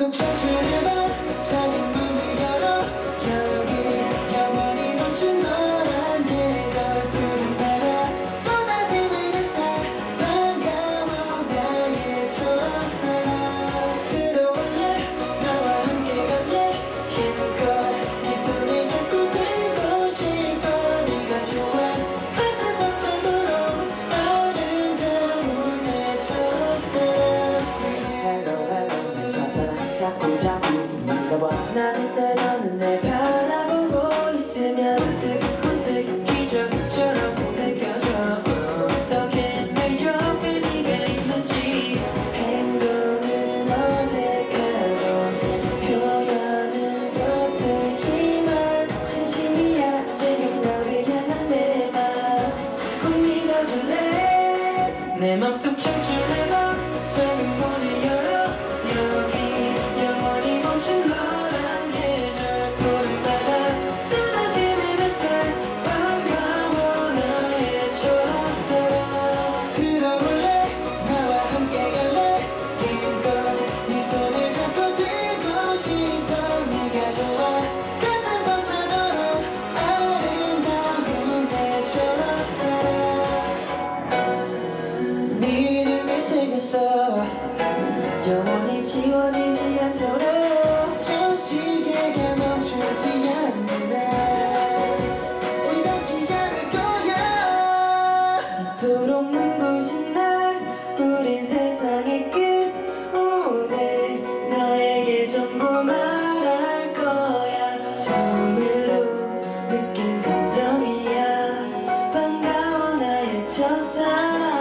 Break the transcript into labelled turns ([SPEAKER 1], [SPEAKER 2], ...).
[SPEAKER 1] some treasure. 자꾸 자꾸 밀어봐 나는 때로는 날 바라보고 있으면 문득문득 기적처럼 느껴져 어떻게 내 옆에 네가 있는지 행동은 어색하고 표현은 서툴지만 진심이야 지금 너를 향한 내맘꼭 믿어줄래 내 맘속 춤추는 너 작은 않도록 저 시계가 멈추지 않는 날 우리 넘지 않을 거야. 이토록 눈부신 날 우린 세상의 끝. 오늘 너에게 전부 말할 거야. 처음으로 느낀 감정이야. 반가워 나의 첫사랑.